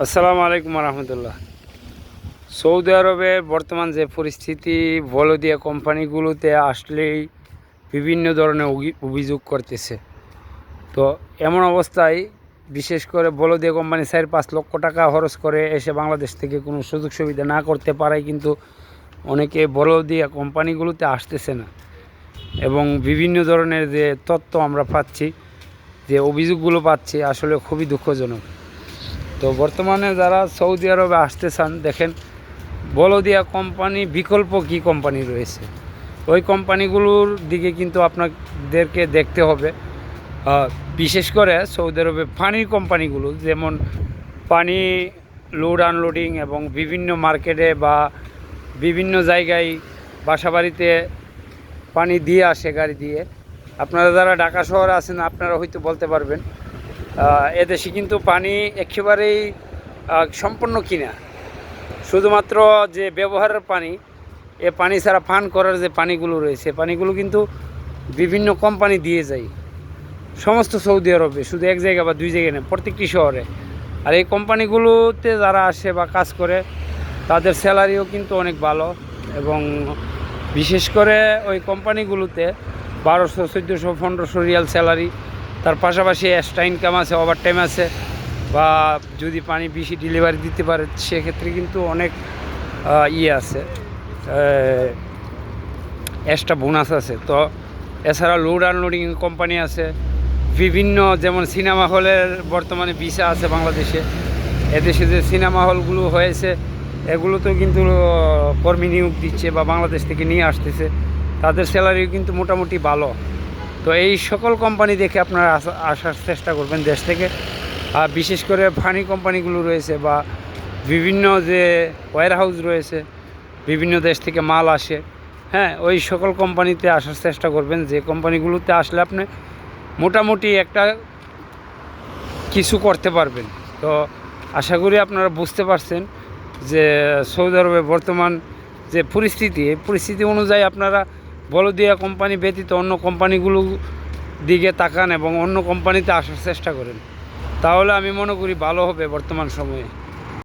আসসালামু আলাইকুম রহমতুল্লাহ। সৌদি আরবে বর্তমান যে পরিস্থিতি, বলদিয়া কোম্পানিগুলোতে আসলেই বিভিন্ন ধরনের অভিযোগ করতেছে। তো এমন অবস্থায় বিশেষ করে বলদিয়া কোম্পানি চার পাঁচ লক্ষ টাকা খরচ করে এসে বাংলাদেশ থেকে কোনো সুযোগ সুবিধা না করতে পারায় কিন্তু অনেকে বলদিয়া কোম্পানিগুলোতে আসতেছে না। এবং বিভিন্ন ধরনের যে তথ্য আমরা পাচ্ছি, যে অভিযোগগুলো পাচ্ছি, আসলে খুবই দুঃখজনক। তো বর্তমানে যারা সৌদি আরবে আসতে চান, দেখেন বলদিয়া কোম্পানি বিকল্প কি কোম্পানি রয়েছে? ওই কোম্পানিগুলোর দিকে কিন্তু আপনাদেরকে দেখতে হবে। বিশেষ করে সৌদি আরবে পানির কোম্পানিগুলো, যেমন পানি লোড আনলোডিং এবং বিভিন্ন মার্কেটে বা বিভিন্ন জায়গায় বাসাবাড়িতে পানি দিয়ে আসে গাড়ি দিয়ে। আপনারা যারা ঢাকা শহরে আছেন, আপনারা হয়তো বলতে পারবেন এদেশে কিন্তু পানি একেবারেই সম্পূর্ণ কিনা। শুধুমাত্র যে ব্যবহারের পানি, এ পানি ছাড়া পান করার যে পানিগুলো রয়েছে পানিগুলো কিন্তু বিভিন্ন কোম্পানি দিয়ে যায়। সমস্ত সৌদি আরবে, শুধু এক জায়গা বা দুই জায়গায় না প্রত্যেকটি শহরে। আর এই কোম্পানিগুলোতে যারা আসে বা কাজ করে, তাদের স্যালারিও কিন্তু অনেক ভালো এবং বিশেষ করে ওই কোম্পানিগুলোতে বারোশো, চোদ্দোশো, পনেরোশো রিয়াল স্যালারি তার পাশাপাশি এক্সট্রা ইনকাম আছে ওভার টাইম আছে বা যদি পানি বেশি ডেলিভারি দিতে পারে, সেক্ষেত্রে কিন্তু অনেক ইয়ে আছে এক্সট্রা বোনাস আছে। তো এছাড়া লোড আনলোডিং কোম্পানি আছে, বিভিন্ন যেমন সিনেমা হলের বর্তমানে ভিসা আছে বাংলাদেশে। এদেশে যে সিনেমা হলগুলো হয়েছে, এগুলোতেও কিন্তু কর্মী নিয়োগ দিচ্ছে বা বাংলাদেশ থেকে নিয়ে আসতেছে। তাদের স্যালারিও কিন্তু মোটামুটি ভালো। তো এই সকল কোম্পানি দেখে আপনারা আসা- আসার চেষ্টা করবেন দেশ থেকে। আর বিশেষ করে ফানি কোম্পানিগুলো রয়েছে বা বিভিন্ন যে ওয়ার হাউস রয়েছে, বিভিন্ন দেশ থেকে মাল আসে হ্যাঁ ওই সকল কোম্পানিতে আসার চেষ্টা করবেন। যে কোম্পানিগুলোতে আসলে আপনি মোটামুটি একটা কিছু করতে পারবেন। তো আশা করি আপনারা বুঝতে পারছেন যে সৌদি আরবে বর্তমান যে পরিস্থিতি, এই পরিস্থিতি অনুযায়ী আপনারা বলদিয়া কোম্পানি ব্যতীত অন্য কোম্পানিগুলো দিকে তাকান এবং অন্য কোম্পানিতে আসার চেষ্টা করেন। তাহলে আমি মনে করি ভালো হবে বর্তমান সময়ে।